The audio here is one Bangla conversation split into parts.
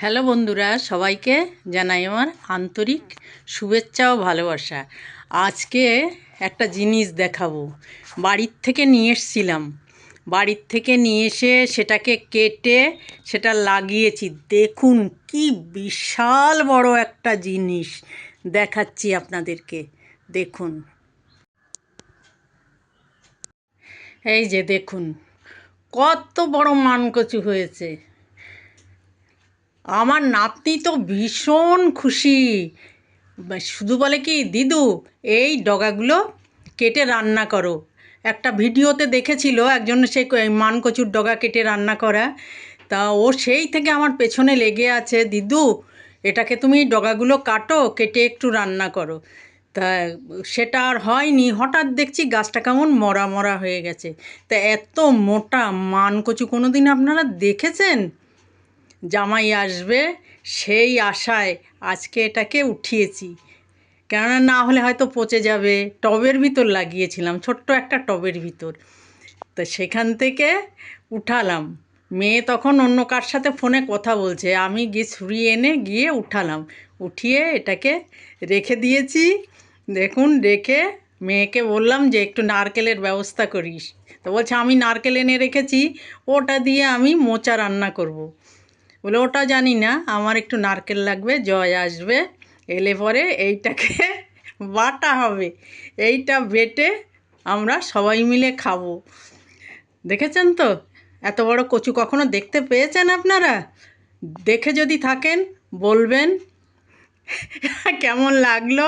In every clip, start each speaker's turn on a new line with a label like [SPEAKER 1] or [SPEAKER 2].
[SPEAKER 1] হ্যালো বন্ধুরা, সবাইকে জানাই আমার আন্তরিক শুভেচ্ছা ও ভালোবাসা। আজকে একটা জিনিস দেখাবো। বাড়ির থেকে নিয়ে এসছিলাম। বাড়ির থেকে নিয়ে এসে সেটাকে কেটে সেটা লাগিয়েছি। দেখুন কি বিশাল বড় একটা জিনিস দেখাচ্ছি আপনাদেরকে। দেখুন। এই যে দেখুন, কত বড় মানকচু হয়েছে। আমার নাতনি তো ভীষণ খুশি। শুধু বলে কি, দিদু, এই ডগাগুলো কেটে রান্না করো। একটা ভিডিওতে দেখেছিল একজন, সে ক- মানকচুর ডগা কেটে রান্না করা। তা ও সেই থেকে আমার পেছনে লেগে আছে, দিদু, এটাকে তুমি ডগাগুলো কাটো, কেটে একটু রান্না করো। তা সেটা আর হয়নি, হঠাৎ দেখছি গাছটা কেমন মরা মরা হয়ে গেছে। তা এত মোটা মানকচু কোনো দিন আপনারা দেখেছেন? জামাই আসবে, সেই আশায় আজকে এটাকে উঠিয়েছি। কেননা না হলে হয়তো পচে যাবে। টবের ভিতর লাগিয়েছিলাম, ছোট্ট একটা টবের ভিতর। তো সেখান থেকে উঠালাম। মেয়ে তখন অন্য কার সাথে ফোনে কথা বলছে, আমি গিয়ে ছুরি এনে গিয়ে উঠালাম। উঠিয়ে এটাকে রেখে দিয়েছি। দেখুন, রেখে মেয়েকে বললাম যে, একটু নারকেলের ব্যবস্থা করিস। তো বলছে, আমি নারকেল এনে রেখেছি, ওটা দিয়ে আমি মোচা রান্না করব। বলে, ওটা জানি না, আমার একটু নারকেল লাগবে, জয় আসবে। এলে পরে এইটাকে বাটা হবে। এইটা বেটে আমরা সবাই মিলে খাব। দেখেছেন তো? এত বড় কচু কখনো দেখতে পেয়েছেন আপনারা? দেখে যদি থাকেন, বলবেন। কেমন লাগল?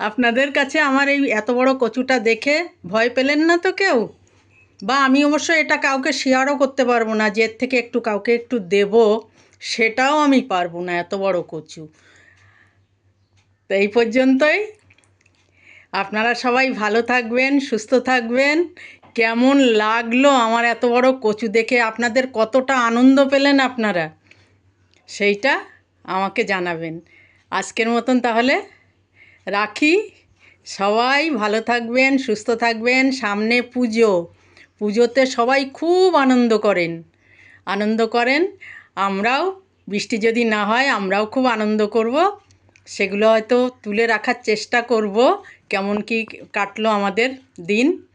[SPEAKER 1] আপনাদের কাছে আমার এই এত বড় কচুটা দেখে ভয় পেলেন না তো কেউ? বা আমি অবশ্য এটা কাউকে শেয়ারও করতে পারব না, যে থেকে একটু কাউকে একটু দেব, সেটাও আমি পারব না, এত বড় কচু। তো এই পর্যন্তই। আপনারা সবাই ভালো থাকবেন, সুস্থ থাকবেন। কেমন লাগল আমার এত বড় কচু দেখে? আপনাদের কতটা আনন্দ পেলেন আপনারা? সেইটা আমাকে জানাবেন। আজকের মতন তাহলে রাখি। সবাই ভালো থাকবেন, সুস্থ থাকবেন। সামনে পুজো। পুজোতে সবাই খুব আনন্দ করেন। আনন্দ করেন, আমরাও, বৃষ্টি যদি না হয় আমরাও খুব আনন্দ করব। সেগুলো হয়তো তুলে রাখার চেষ্টা করব, কেমন কি কাটলো আমাদের দিন।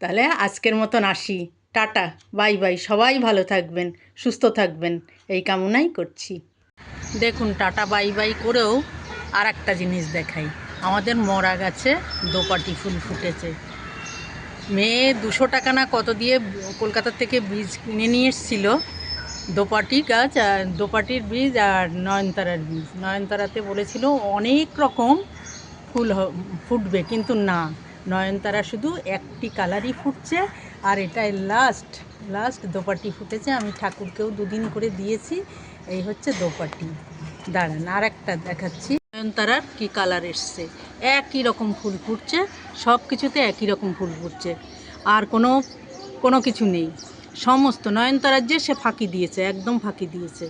[SPEAKER 1] তাহলে আজকের মতন আসি। টাটা, বাই বাই, সবাই ভালো থাকবেন, সুস্থ থাকবেন, এই কামনাই করছি। দেখুন, টাটা, বাই বাই করেও আর একটা জিনিস দেখাই। আমাদের মরা গাছে দোপাটি ফুল ফুটেছে। মেয়ে দুশো টাকা না কত দিয়ে কলকাতার থেকে বীজ কিনে নিয়ে এসেছিল? দোপাটি গাছ আর দোপাটির বীজ আর নয়নতারার বীজ। নয়নতারাতে বলেছিল অনেক রকম ফুল ফুটবে, কিন্তু না। নয়নতারা শুধু একটি কালারই ফুটছে আর এটাই লাস্ট লাস্ট দোপাটি ফুটেছে। আমি ঠাকুরকেও দুদিন করে দিয়েছি। এই হচ্ছে দোপাটি। দাঁড়ান আর একটা দেখাচ্ছি। নয়নতারার কি কালার এসছে? একই রকম ফুল ফুটছে, সব কিছুতে একই রকম ফুল ফুটছে। আর কোনো কোনো কিছু নেই। সমস্ত নয়নতারার যে সে ফাঁকি দিয়েছে, একদম ফাঁকি দিয়েছে।